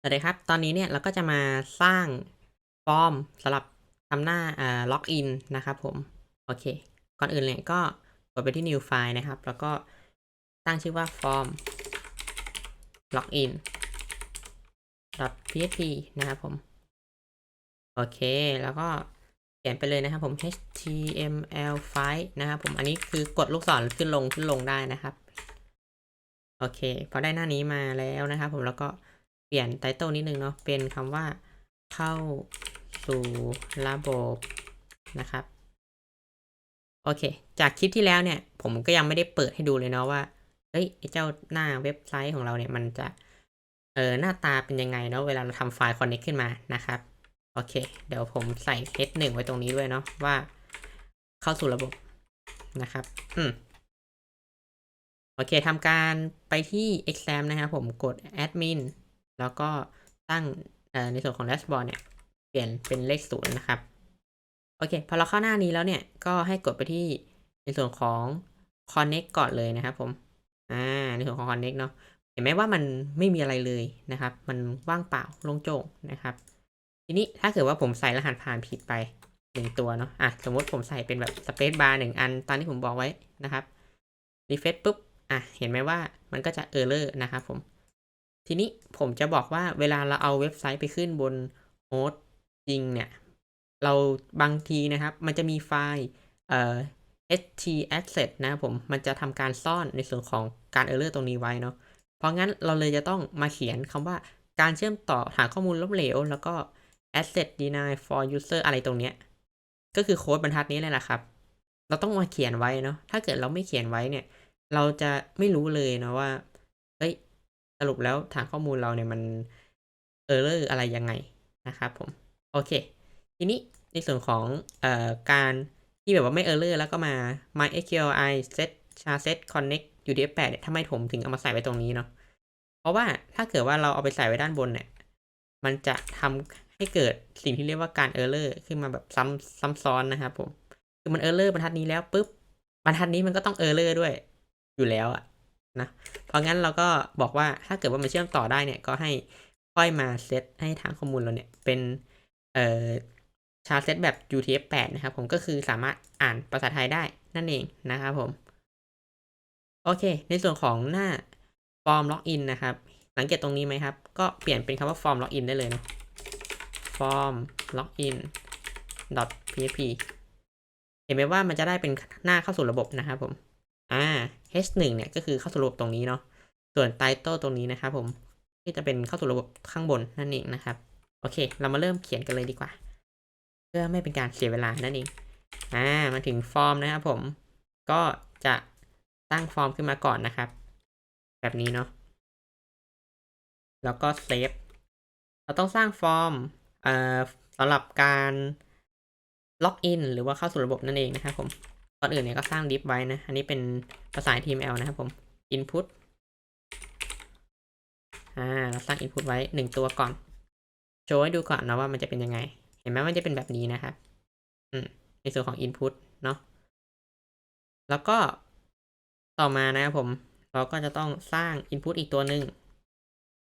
สวัสดีครับ ตอนนี้เนี่ยเราก็จะมาสร้างฟอร์มสำหรับทำหน้าอ่าล็อกอินนะครับผม โอเค ก่อนอื่นเลยก็กดไปที่ new file นะครับ แล้วก็ตั้งชื่อว่า form login php นะครับผม โอเค แล้วก็เขียนไปเลยนะครับผม html file นะครับผม อันนี้คือกดลูกศรขึ้นลงขึ้นลงได้นะครับ โอเค พอได้หน้านี้มาแล้วนะครับผม แล้วก็ เปลี่ยนไตเติลนิดนึงเนาะเป็นคำว่าเข้าสู่ระบบนะครับ โอเค จากคลิปที่แล้วเนี่ย ผมก็ยังไม่ได้เปิดให้ดูเลยเนาะว่าเฮ้ยไอ้เจ้าหน้าเว็บไซต์ของเราเนี่ยมันจะเออหน้าตาเป็นยังไงเนาะเวลาเราทำไฟล์ connect ขึ้นมานะครับโอเค เดี๋ยวผมใส่ h1 ไว้ตรงนี้ด้วยเนาะว่า เข้าสู่ระบบนะครับ อืมโอเคทำการไปที่ exam นะครับผมกด admin แล้วก็ตั้งในส่วนของ dashboard เนี่ยเปลี่ยนเป็นเลขศูนย์นะครับ โอเค พอเราเข้าหน้านี้แล้วเนี่ย ก็ให้กดไปที่ในส่วนของ connect ก่อนเลยนะครับผม อ่า ในส่วนของ connect เนาะ เห็นไหมว่ามันไม่มีอะไรเลยนะครับ มันว่างเปล่าโล่งโจ่งนะครับ ทีนี้ถ้าเกิดว่าผมใส่รหัสผ่านผิดไปหนึ่งตัวเนาะ อะ สมมติผมใส่เป็นแบบ space bar หนึ่งอัน ตามที่ผมบอกไว้นะครับ refresh ปุ๊บ อะ เห็นไหมว่ามันก็จะ error นะครับผม ทีนี้ผมจะบอกว่าเวลาเราเอาเว็บไซต์ไปขึ้นบนโฮสต์จริงเนี่ย เราบางทีนะครับ มันจะมีไฟล์เอ่อ ht access นะผมมันจะทำการซ่อนในส่วนของการ error ตรงนี้ไว้เนาะเพราะงั้นเราเลยจะต้องมาเขียนคำว่าการเชื่อมต่อหาข้อมูลล้มเหลว แล้วก็ access deny for user อะไรตรงเนี้ย ก็คือโค้ดบรรทัดนี้เลยแหละครับ เราต้องมาเขียนไว้เนาะถ้าเกิดเราไม่เขียนไว้เนี่ย เราจะไม่รู้เลยนะว่าเฮ้ย สรุปแล้วฐานข้อมูลเราเนี่ยมัน error อร์อะไรยังไงนะครับผม โอเค ทีนี้ในส่วนของเอ่อการที่แบบว่าไม่ error แล้วก็มา mysqli set char set connect udf8 เนี่ยทำไมผมถึงเอามาใส่ไว้ตรงนี้เนาะเพราะว่าถ้าเกิดว่าเราเอาไปใส่ไว้ด้านบนเนี่ยมันจะทำให้เกิดสิ่งที่เรียกว่าการ error ขึ้นมาแบบซ้ำซ้ำซ้อนนะครับผม คือมัน error บรรทัดนี้แล้วปุ๊บบรรทัดนี้มันก็ต้อง error ด้วยอยู่แล้วอะ นะเพราะงั้นเราก็บอกว่าถ้าเกิดว่ามันเชื่อมต่อได้เนี่ยก็ให้ค่อยมาเซตให้ทางข้อมูลเราเนี่ยเป็นเอ่อชาร์เซตแบบ UTF-8 นะครับผมก็คือสามารถอ่านภาษาไทยได้นั่นเองนะครับผม โอเค ในส่วนของหน้าฟอร์มล็อกอินนะครับ สังเกตตรงนี้ไหมครับ ก็เปลี่ยนเป็นคำว่าฟอร์มล็อกอินได้เลยนะฟอร์มล็อกอิน php เห็นไหมว่ามันจะได้เป็นหน้าเข้าสู่ระบบนะครับผม อ่า h1 เนี่ยก็คือเข้าสู่ระบบตรงนี้เนาะ ส่วน title ตรงนี้นะครับผมที่จะเป็นเข้าสู่ระบบข้างบนนั่นเองนะครับ โอเค เรามาเริ่มเขียนกันเลยดีกว่า เพื่อไม่เป็นการเสียเวลานั่นเอง อ่า มาถึงฟอร์มนะครับผม ก็จะตั้งฟอร์มขึ้นมาก่อนนะครับ แบบนี้เนาะ แล้วก็เซฟ เราต้องสร้างฟอร์ม เอ่อสำหรับการล็อกอินหรือว่าเข้าสู่ระบบนั่นเองนะครับผม ก่อนอื่นเนี่ยก็สร้างดิฟไว้นะ อันนี้เป็นภาษา HTML นะครับผม input อ่า เราสร้าง input ไว้หนึ่งตัวก่อน โชว์ให้ดูก่อนนะว่ามันจะเป็นยังไง เห็นไหมมันจะเป็นแบบนี้นะครับ อืม ในส่วนของ input เนาะ แล้วก็ต่อมานะครับผม เราก็จะต้องสร้าง input อีกตัวหนึ่ง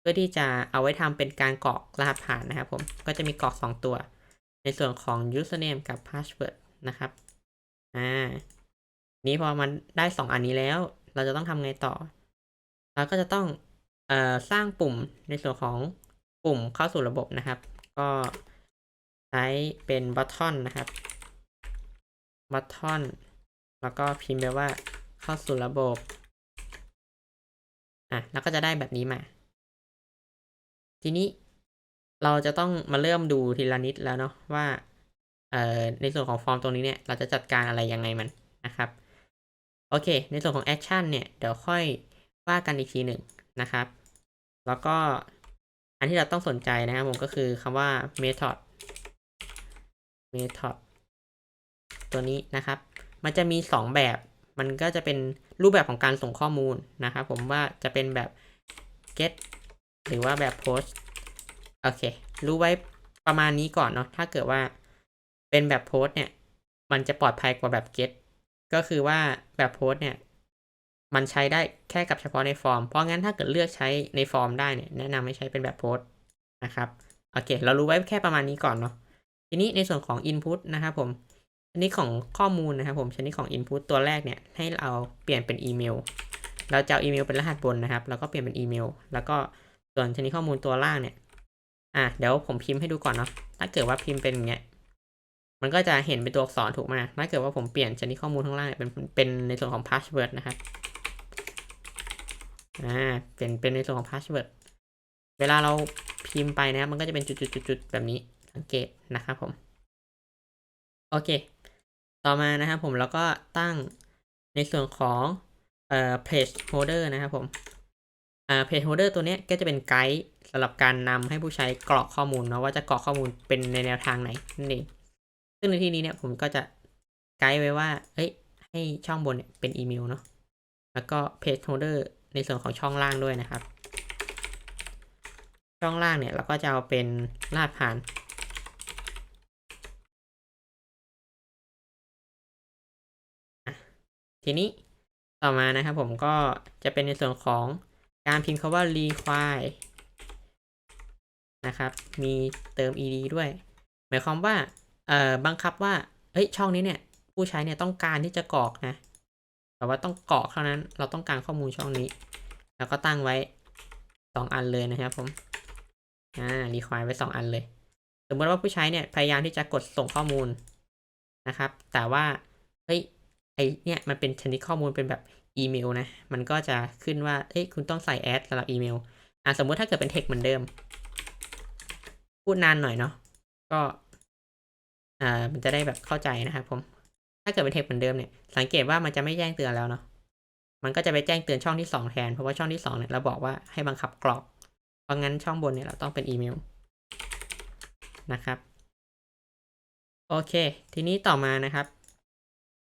เพื่อที่จะเอาไว้ทำเป็นการกรอกรหัสผ่านนะครับผม ก็จะมีกรอกสองตัว ในส่วนของ username กับ password นะครับ อ่า นี้พอมันได้สองอันนี้แล้ว เราจะต้องทำไงต่อ เราก็จะต้องเอ่อสร้างปุ่มในส่วนของปุ่มเข้าสู่ระบบนะครับ ก็ใช้เป็น button นะครับ button แล้วก็พิมพ์ไปว่าเข้าสู่ระบบ อะ แล้วก็จะได้แบบนี้มา ทีนี้เราจะต้องมาเริ่มดูทีละนิดแล้วเนาะว่า ในส่วนของฟอร์มตรงนี้เนี่ย เราจะจัดการอะไรยังไงมันนะครับ โอเค ในส่วนของแอคชั่นเนี่ย เดี๋ยวค่อยว่ากันอีกทีหนึ่งนะครับ แล้วก็อันที่เราต้องสนใจนะครับผมก็คือคำว่า method method ตัวนี้นะครับ มันจะมี 2 แบบ มันก็จะเป็นรูปแบบของการส่งข้อมูลนะครับผมว่าจะเป็นแบบ get หรือว่าแบบ post โอเค รู้ไว้ประมาณนี้ก่อนเนาะ ถ้าเกิดว่า เป็นแบบโพสเนี่ย มันจะปลอดภัยกว่าแบบ get ก็คือว่าแบบโพสเนี่ย มันใช้ได้แค่กับเฉพาะในฟอร์ม เพราะงั้นถ้าเกิดเลือกใช้ในฟอร์มได้เนี่ยแนะนำให้ใช้เป็นแบบโพสนะครับโอเค เรารู้ไว้แค่ประมาณนี้ก่อนเนาะทีนี้ในส่วนของ input นะครับผมชนิดของข้อมูลนะครับผมชนิดของ input ตัวแรกเนี่ยให้เราเปลี่ยนเป็นอีเมลเราจะเอาอีเมลเป็นรหัสบนนะครับ แล้วก็เปลี่ยนเป็นอีเมล แล้วก็ส่วนชนิดข้อมูลตัวล่างเนี่ย อะ เดี๋ยวผมพิมพ์ให้ดูก่อนเนาะ ถ้าเกิดว่าพิมพ์เป็นอย่างเงี้ย มันก็จะเห็นเป็นตัวอักษรถูกไหมถ้าเกิดว่าผมเปลี่ยนชนิดข้อมูลข้างล่างเป็นเป็นในส่วนของ password นะครับ อ่า เป็นเป็นในส่วนของ password เวลาเราพิมพ์ไปนะครับ มันก็จะเป็นจุดๆๆแบบนี้สังเกตนะครับผม โอเค ต่อมานะครับผมแล้วก็ตั้งในส่วนของเอ่อ page holder นะครับผม อ่า page holder ตัวนี้ก็จะเป็นไกด์สำหรับการนำให้ผู้ใช้กรอกข้อมูลเนาะว่าจะกรอกข้อมูลเป็นในแนวทางไหนนั่นเอง ซึ่งในที่นี้เนี่ยผมก็จะไกด์ไว้ว่า เอ้ย ให้ช่องบนเนี่ยเป็นอีเมลเนาะ แล้วก็ page holder ในส่วนของช่องล่างด้วยนะครับ ช่องล่างเนี่ยเราก็จะเอาเป็นรหัสผ่าน ทีนี้ต่อมานะครับผมก็จะเป็นในส่วนของการพิมพ์คาว่า require นะครับ มีเติม ed ด้วย หมายความว่า บังคับว่าเฮ้ยช่องนี้เนี่ยผู้ใช้เนี่ยต้องการที่จะกรอกนะแต่ว่าต้องกรอกเท่านั้น เราต้องการข้อมูลช่องนี้ แล้วก็ตั้งไว้สองอันเลยนะครับผมอ่า require ไว้สองอันเลย สมมติว่าผู้ใช้เนี่ยพยายามที่จะกดส่งข้อมูลนะครับ แต่ว่าเฮ้ยไอเนี่ยมันเป็นชนิดข้อมูลเป็นแบบอีเมลนะ มันก็จะขึ้นว่าเฮ้ยคุณต้องใส่แอดสำหรับอีเมลอ่าสมมุติถ้าเกิดเป็นเทคเหมือนเดิม พูดนานหน่อยเนาะก็ อ่ามันจะได้แบบเข้าใจนะครับผม ถ้าเกิดเป็นเทคเหมือนเดิมเนี่ย สังเกตว่ามันจะไม่แจ้งเตือนแล้วเนาะ มันก็จะไปแจ้งเตือนช่องที่สองแทน เพราะว่าช่องที่สองเนี่ยเราบอกว่าให้บังคับกรอก เพราะงั้นช่องบนเนี่ยเราต้องเป็นอีเมลนะครับ โอเค ทีนี้ต่อมานะครับ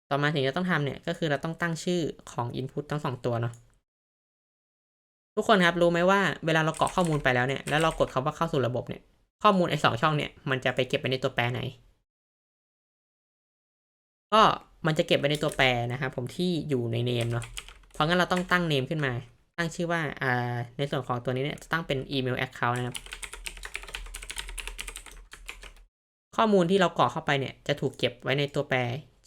ต่อมาสิ่งที่ต้องทำเนี่ยก็คือเราต้องตั้งชื่อของ Input ทั้งสองตัวเนาะ ทุกคนครับรู้ไหมว่าเวลาเรากรอกข้อมูลไปแล้วเนี่ย แล้วเรากดคำว่าเข้าสู่ระบบเนี่ย ข้อมูลไอ้สองช่องเนี่ย มันจะไปเก็บไว้ในตัวแปรไหน ก็มันจะเก็บไว้ในตัวแปรนะครับผมที่อยู่ในเนมเนาะเพราะงั้นเราต้องตั้งเนมขึ้นมา ตั้งชื่อว่าอ่าในส่วนของตัวนี้เนี่ยจะตั้งเป็นอีเมล account นะครับ ข้อมูลที่เรากรอกเข้าไปเนี่ยจะถูกเก็บไว้ในตัวแปร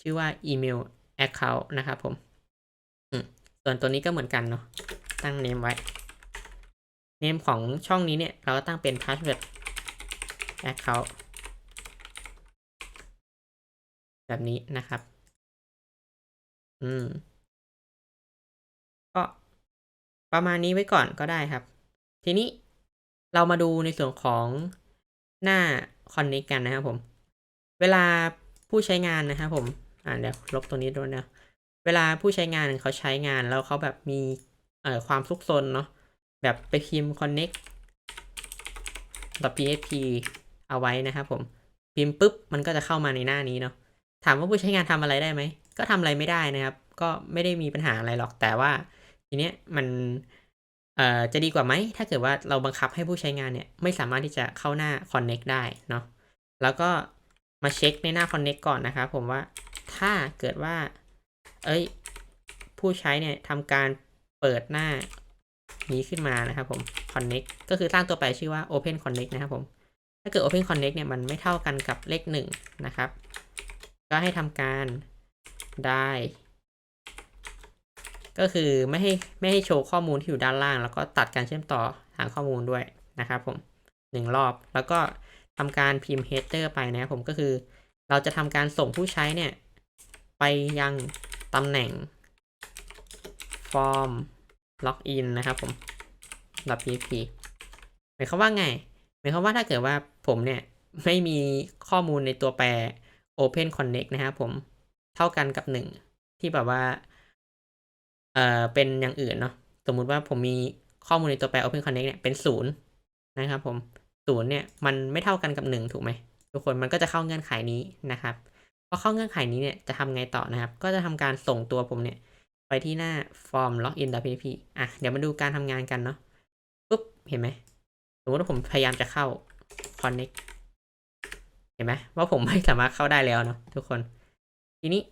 ชื่อว่าอีเมล account นะครับผมส่วนตัวนี้ก็เหมือนกันเนาะตั้งเนมไว้เนมของช่องนี้เนี่ยเราก็ตั้งเป็น password account แบบนี้นะครับ อืม ก็ประมาณนี้ไว้ก่อนก็ได้ครับ ทีนี้เรามาดูในส่วนของหน้า Connect กันนะครับผม เวลาผู้ใช้งานนะครับผม อ่าเดี๋ยวลบตัวนี้ด้วยนะ เวลาผู้ใช้งานเขาใช้งานแล้วเขาแบบมีเอ่อความซุกซนเนาะ แบบไปพิมพ์ connect .php เอาไว้นะครับผม พิมพ์ปุ๊บ มันก็จะเข้ามาในหน้านี้เนาะ ถามว่าผู้ใช้งานทำอะไรได้ไหม ก็ทำอะไรไม่ได้นะครับ ก็ไม่ได้มีปัญหาอะไรหรอก แต่ว่าทีเนี้ยมันเอ่อจะดีกว่าไหม ถ้าเกิดว่าเราบังคับให้ผู้ใช้งานเนี่ยไม่สามารถที่จะเข้าหน้า connect ได้เนาะ แล้วก็มาเช็คในหน้า connect ก่อนนะครับผมว่าถ้าเกิดว่า เอ้ย ผู้ใช้เนี่ยทำการเปิดหน้านี้ขึ้นมานะครับผม connect ก็คือสร้างตัวแปรชื่อว่า open connect นะครับผม ถ้าเกิด open connect เนี่ยมันไม่เท่ากันกับเลขหนึ่งนะครับ ก็ให้ทำการได้ก็คือไม่ให้ไม่ให้โชว์ข้อมูลที่อยู่ด้านล่าง แล้วก็ตัดการเชื่อมต่อทางข้อมูลด้วยนะครับผมหนึ่งรอบแล้วก็ทำการพิมพ์ header ไปนะครับผมก็คือ เราจะทำการส่งผู้ใช้เนี่ย ไปยังตำแหน่ง form login นะครับผม .php หมายความว่าไงหมายความว่าถ้าเกิดว่าผมเนี่ย ไม่มีข้อมูลในตัวแปร open connect นะครับผมเท่ากันกับหนึ่งที่แบบว่า เอ่อ เป็นอย่างอื่นเนาะ สมมุติว่าผมมีข้อมูลในตัวแปร open connect เนี่ยเป็นศูนย์นะครับผมศูนย์เนี่ยมันไม่เท่ากันกับหนึ่งถูกไหมทุกคนมันก็จะเข้าเงื่อนไขนี้นะครับพอเข้าเงื่อนไขนี้เนี่ยจะทำไงต่อนะครับ ก็จะทำการส่งตัวผมเนี่ย ไปที่หน้า form login .php อะเดี๋ยวมาดูการทำงานกันเนาะปุ๊บเห็นไหมสมมติว่าผมพยายามจะเข้า connect เห็นไหมว่าผมไม่สามารถเข้าได้แล้วเนาะทุกคน ทีนี้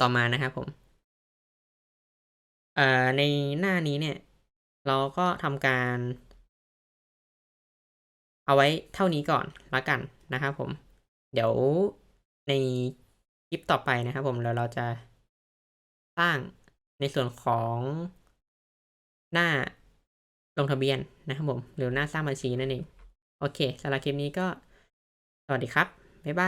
ต่อมานะครับผมเอ่อในหน้านี้เนี่ย เราก็ทำการ เอาไว้เท่านี้ก่อนละกันนะครับผม เดี๋ยวในคลิปต่อไปนะครับผมแล้วเราจะสร้างในส่วนของหน้าลงทะเบียนนะครับผม หรือหน้าสร้างบัญชีนั่นเอง โอเคสำหรับคลิปนี้ก็ วัสดีครับ